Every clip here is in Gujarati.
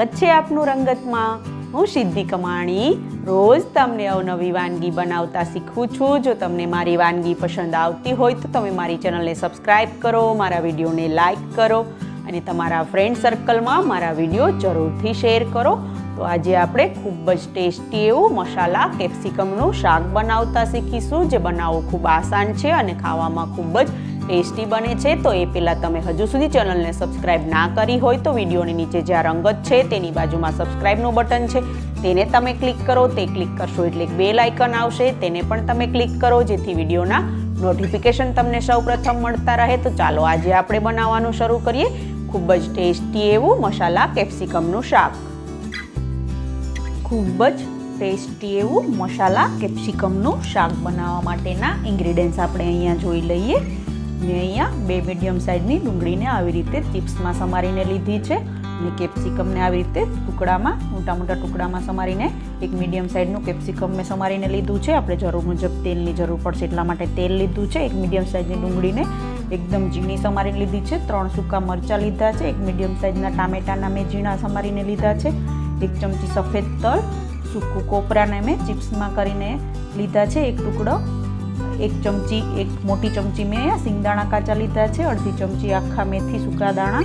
સ્વાગત છે આપનું રંગતમાં. હું સિદ્ધિ કમાણી. રોજ તમને અવનવી વાનગી બનાવતા શીખવું છું. જો તમને મારી વાનગી પસંદ આવતી હોય તો તમે મારી ચેનલને સબસ્ક્રાઈબ કરો, મારા વિડીયોને લાઇક કરો અને તમારા ફ્રેન્ડ સર્કલમાં મારા વીડિયો જરૂરથી શેર કરો. તો આજે આપણે ખૂબ જ ટેસ્ટી એવું મસાલા કેપ્સિકમનું શાક બનાવતા શીખીશું, જે બનાવવું ખૂબ આસાન છે અને ખાવામાં ખૂબ જ ટેસ્ટી બને છે, તો એ પહેલાં તમે હજુ સુધી ચેનલને સબસ્ક્રાઇબ ના કરી હોય તો વિડીયોની નીચે જ્યાં રંગત છે, તેની બાજુમાં સબસ્ક્રાઇબનું બટન છે, તેને તમે ક્લિક કરો, તે ક્લિક કરશો એટલે એક બેલ આઇકન આવશે, તેને પણ તમે ક્લિક કરો, જેથી વિડીયોના નોટિફિકેશન તમને સૌપ્રથમ મળતા રહે. તો ચાલો આજે આપણે બનાવવાનું શરૂ કરીએ. ખૂબ જ ટેસ્ટી એવું મસાલા કેપ્સિકમનું શાક. ખૂબ જ ટેસ્ટી એવું મસાલા કેપ્સિકમનું શાક બનાવવા માટેના ઇન્ગ્રીડિયન્ટ્સ આપણે અહીંયા જોઈ લઈએ. મેં અહીંયા બે મીડિયમ સાઇઝની ડુંગળીને આવી રીતે ચિપ્સમાં સમારીને લીધી છે અને કેપ્સિકમને આવી રીતે ટુકડામાં, મોટા મોટા ટુકડામાં સમારીને, એક મીડિયમ સાઇઝનું કેપ્સિકમ મેં સમારીને લીધું છે. આપણે જરૂર મુજબ તેલની જરૂર પડશે એટલા માટે તેલ લીધું છે. એક મીડિયમ સાઇઝની ડુંગળીને એકદમ ઝીણી સમારીને લીધી છે. ત્રણ સૂકા મરચાં લીધા છે. એક મીડિયમ સાઇઝના ટામેટાના મેં ઝીણા સમારીને લીધા છે. એક ચમચી સફેદ તલ, સૂકું કોપરાને મેં ચિપ્સમાં કરીને લીધા છે. એક ટુકડો એક ચમચી, એક મોટી ચમચી મેં સિંગદાણા કાચા લીધા છે, અડધી ચમચી આખા મેથી સૂકા દાણા,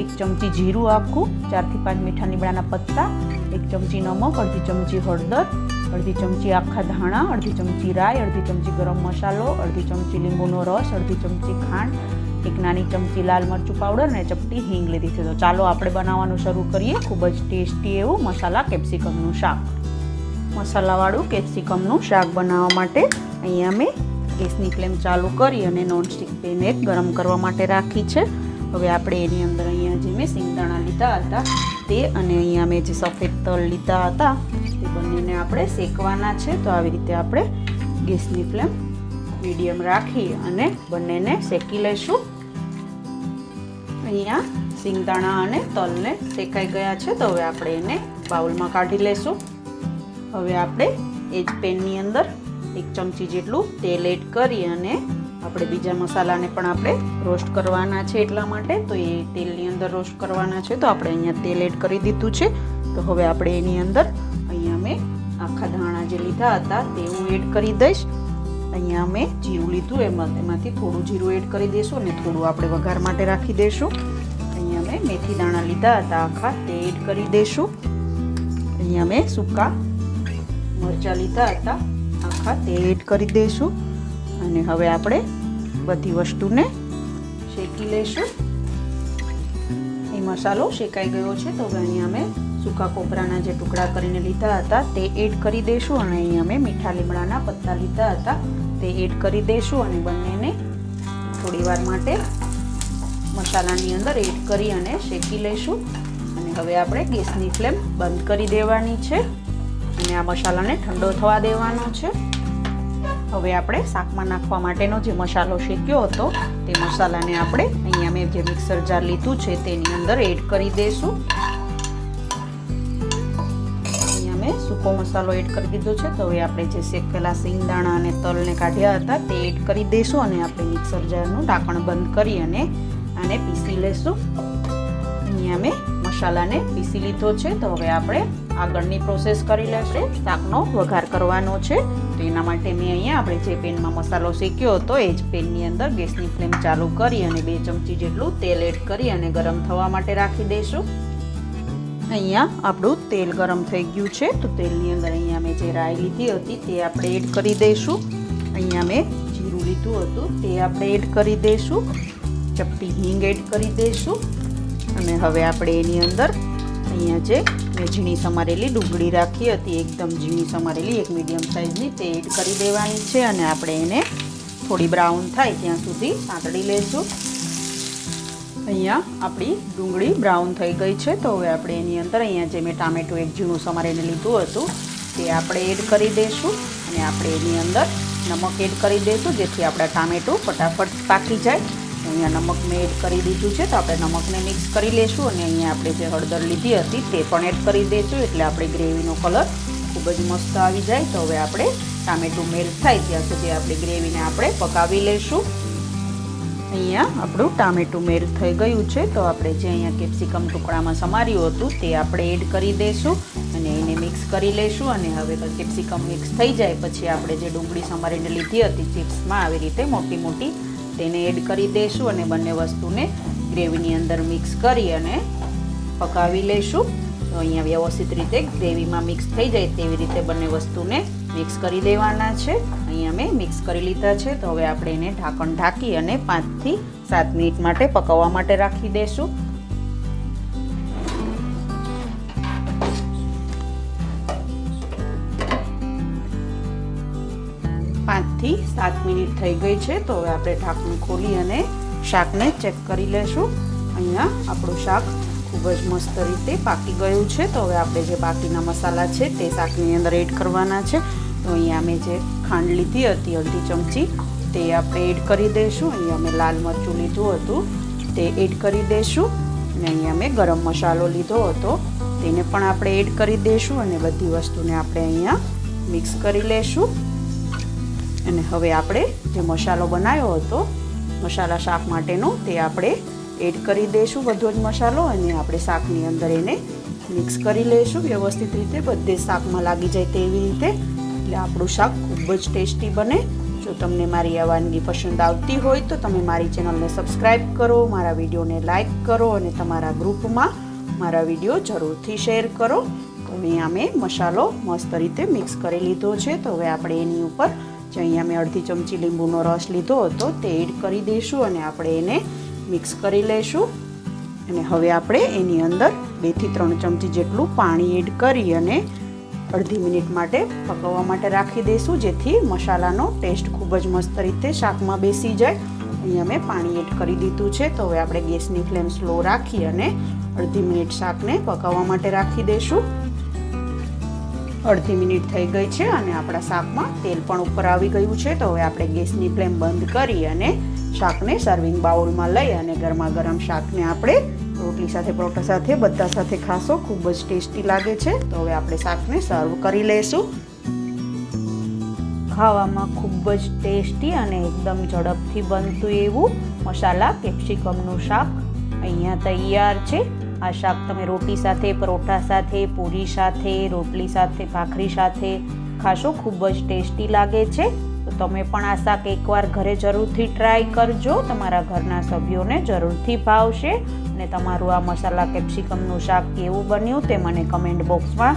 એક ચમચી જીરું આખું, ચારથી પાંચ મીઠા લીમડાના પત્તા, એક ચમચી નમક, અડધી ચમચી હળદર, અડધી ચમચી આખા ધાણા, અડધી ચમચી રાઈ, અડધી ચમચી ગરમ મસાલો, અડધી ચમચી લીંબુનો રસ, અડધી ચમચી ખાંડ, એક નાની ચમચી લાલ મરચું પાવડર અને ચપટી હિંગ લીધી છે. તો ચાલો આપણે બનાવવાનું શરૂ કરીએ. ખૂબ જ ટેસ્ટી એવું મસાલા કેપ્સિકમનું શાક. મસાલાવાળું કેપ્સિકમનું શાક બનાવવા માટે અહીંયા મેં ગેસની ફ્લેમ ચાલુ કરી અને નોનસ્ટિક પેન એક ગરમ કરવા માટે રાખી છે. હવે આપણે એની અંદર અહીંયા જે મેં સિંગદાણા લીધા હતા તે અને અહીંયા મેં જે સફેદ તલ લીધા હતા તે બંનેને આપણે શેકવાના છે. તો આવી રીતે આપણે ગેસની ફ્લેમ મીડિયમ રાખી અને બંનેને શેકી લઈશું. અહીંયા સિંગદાણા અને તલને શેકાઈ ગયા છે. તો હવે આપણે એને બાઉલમાં કાઢી લઈશું. હવે આપણે એ જ પેનની અંદર એક ચમચી જેટલું તેલ એડ કરી અને આપણે બીજા મસાલાને પણ આપણે રોસ્ટ કરવાના છે એટલા માટે. તો એ તેલની અંદર રોસ્ટ કરવાના છે. તો આપણે અહીંયા તેલ એડ કરી દીધું છે. તો હવે આપણે એની અંદર અહીંયા મેં આખા ધાણા જે લીધા હતા તે હું એડ કરી દઈશ. અહીંયા મેં જીરું લીધું. એમાં એમાંથી થોડું જીરું એડ કરી દઈશું અને થોડું આપણે વઘાર માટે રાખી દઈશું. અહીંયા મેં મેથી દાણા લીધા હતા આખા તે એડ કરી દઈશું. અહીંયા મેં સૂકા મરચાં લીધા હતા. આખા તે એડ કરી દઈશું. અને હવે આપણે બધી વસ્તુને શેકી લઈશું. એ મસાલો શેકાઈ ગયો છે, તો હવે અહીંયા અમે સૂકા કોપરાના જે ટુકડા કરીને લીધા હતા, તે એડ કરી દઈશું. અને અહીંયા અમે મીઠા લીમડાના પત્તા લીધા હતા, તે એડ કરી દઈશું. અને બંનેને થોડી વાર માટે મસાલાની અંદર એડ કરી અને શેકી લઈશું. અને હવે આપણે ગેસની ફ્લેમ બંધ કરી દેવાની છે. અને આ મસાલાને ઠંડો થવા દેવાનો છે. હવે આપણે શાકમાં નાખવા માટેનો જે મસાલો શેક્યો હતો, તે મસાલાને આપણે અહીંયા મેં જે મિક્સર જાર લીધું છે, તેની અંદર એડ કરી દઈશું અહીંયા મેં સૂકો મસાલો એડ કરી દીધો છે, તો હવે આપણે જે શેકેલા સિંગદાણા અને તલને કાઢ્યા હતા, તે એડ કરી દઈશું અને આપણે મિક્સર જારનું ઢાંકણ બંધ કરી અને આને પીસી લઈશું અહીંયા મેં મસાલાને પીસી લીધો છે. તો હવે આપણે આગળની પ્રોસેસ કરી લેશે. શાકનો વઘાર કરવાનો છે. તો એના માટે મેં અહીંયા આપણે જે પેનમાં મસાલો શેક્યો હતો, એ જ પેનની અંદર ગેસની ફ્લેમ ચાલુ કરી અને બે ચમચી જેટલું તેલ એડ કરી અને ગરમ થવા માટે રાખી દઈશું. અહીંયા આપણું તેલ ગરમ થઈ ગયું છે. તો તેલની અંદર અહીંયા મેં જે રાઈ લીધી હતી, તે આપણે એડ કરી દઈશું. અહીંયા મેં જીરું લીધું હતું, તે આપણે એડ કરી દઈશું. ચપટી હિંગ એડ કરી દઈશું. અને હવે આપણે એની અંદર અહીંયા જે મેં ઝીણી સમારેલી ડુંગળી રાખી હતી, એકદમ ઝીણી સમારેલી, એક મીડિયમ સાઇઝની, તે એડ કરી દેવાની છે અને આપણે એને થોડી બ્રાઉન થાય ત્યાં સુધી સાંતળી લઈશું અહીંયા આપણી ડુંગળી બ્રાઉન થઈ ગઈ છે, તો હવે આપણે એની અંદર અહીંયા જે મેં ટામેટું એક ઝીણું સમારીને લીધું હતું, તે આપણે એડ કરી દઈશું અને આપણે એની અંદર નમક એડ કરી દઈશું જેથી આપણા ટામેટું ફટાફટ પાકી જાય. અહીંયા નમક મેં એડ કરી દીધું છે, તો આપણે નમકને મિક્સ કરી લઈશું અને અહીંયા આપણે જે હળદર લીધી હતી તે પણ એડ કરી દઈશું એટલે આપણે ગ્રેવીનો કલર ખૂબ જ મસ્ત આવી જાય. તો હવે આપણે ટામેટું મેલ્ટ થાય ત્યાં સુધી આપણી ગ્રેવીને આપણે પકાવી લઈશું અહીંયા આપણું ટામેટું મેલ થઈ ગયું છે, તો આપણે જે અહીંયા કેપ્સિકમ ટુકડામાં સમાર્યું હતું તે આપણે એડ કરી દઈશું અને એને મિક્સ કરી લઈશું અને હવે કેપ્સિકમ મિક્સ થઈ જાય, પછી આપણે જે ડુંગળી સમારીને લીધી હતી ચિપ્સમાં આવી રીતે મોટી મોટી તેને એડ કરી દઈશું અને બંને વસ્તુને ગ્રેવીની અંદર મિક્સ કરી અને પકાવી લઈશું તો અહીંયા વ્યવસ્થિત રીતે ગ્રેવીમાં મિક્સ થઈ જાય તેવી રીતે બંને વસ્તુને મિક્સ કરી દેવાના છે. અહીંયા મેં મિક્સ કરી લીધા છે. તો હવે આપણે એને ઢાંકણ ઢાંકી અને પાંચથી સાત મિનિટ માટે પકવવા માટે રાખી દઈશું પાંચથી સાત મિનિટ થઈ ગઈ છે, તો હવે આપણે ઢાંકણું ખોલી અને શાકને ચેક કરી લેશું. અહીંયા આપણું શાક ખૂબ જ મસ્ત રીતે પાકી ગયું છે, તો હવે આપણે જે બાકીના મસાલા છે તે શાકની અંદર એડ કરવાના છે. તો અહીંયા મેં જે ખાંડ લીધી હતી, અડધી ચમચી, તે આપણે એડ કરી દઈશું. અહીંયા મેં લાલ મરચું લીધું હતું, તે એડ કરી દઈશું. અને અહીંયા મેં ગરમ મસાલો લીધો હતો, તેને પણ આપણે એડ કરી દઈશું અને બધી વસ્તુને આપણે અહીંયા મિક્સ કરી લેશું. અને હવે આપણે જે મસાલો બનાવ્યો હતો, મસાલા શાક માટેનો, તે આપણે એડ કરી દઈશું બધો જ મસાલો અને આપણે શાકની અંદર એને મિક્સ કરી લઈશું. વ્યવસ્થિત રીતે બધે શાકમાં લાગી જાય તેવી રીતે. એટલે આપણું શાક ખૂબ જ ટેસ્ટી બને. જો તમને મારી આ વાનગી પસંદ આવતી હોય તો તમે મારી ચેનલને સબસ્ક્રાઈબ કરો, મારા વિડીયોને લાઈક કરો અને તમારા ગ્રુપમાં મારા વીડિયો જરૂરથી શેર કરો. તો અહીંયા મેં મસાલો મસ્ત રીતે મિક્સ કરી લીધો છે. તો હવે આપણે એની ઉપર જે અહીંયા મેં અડધી ચમચી લીંબુનો રસ લીધો હતો તે એડ કરી દઈશું અને આપણે એને મિક્સ કરી લઈશું. અને હવે આપણે એની અંદર બેથી ત્રણ ચમચી જેટલું પાણી એડ કરી અને અડધી મિનિટ માટે પકવવા માટે રાખી દઈશું, જેથી મસાલાનો ટેસ્ટ ખૂબ જ મસ્ત રીતે શાકમાં બેસી જાય. અહીંયા મેં પાણી એડ કરી દીધું છે, તો હવે આપણે ગેસની ફ્લેમ સ્લો રાખી અને અડધી મિનિટ શાકને પકાવવા માટે રાખી દઈશું. અડધી મિનિટ થઈ ગઈ છે અને આપણા શાકમાં તેલ પણ ઉપર આવી ગયું છે. તો હવે આપણે ગેસની ફ્લેમ બંધ કરી અને શાકને સર્વિંગ બાઉલમાં લઈ અને ગરમા ગરમ શાકને આપણે રોટલી સાથે, પરોઠા સાથે, બધા સાથે ખાશો. ખૂબ જ ટેસ્ટી લાગે છે. તો હવે આપણે શાકને સર્વ કરી લઈશું. ખાવામાં ખૂબ જ ટેસ્ટી અને એકદમ ઝડપથી બનતું એવું મસાલા કેપ્સિકમનું શાક અહીંયા તૈયાર છે. આ શાક તમે રોટી સાથે, પરોઠા સાથે, પૂરી સાથે, રોટલી સાથે, ભાખરી સાથે ખાશો. ખૂબ જ ટેસ્ટી લાગે છે. તો તમે પણ આ શાક એકવાર ઘરે જરૂરથી ટ્રાય કરજો. તમારા ઘરના સભ્યોને જરૂરથી ભાવશે. અને તમારું આ મસાલા કેપ્સિકમનું શાક કેવું બન્યું તે મને કમેન્ટ બોક્સમાં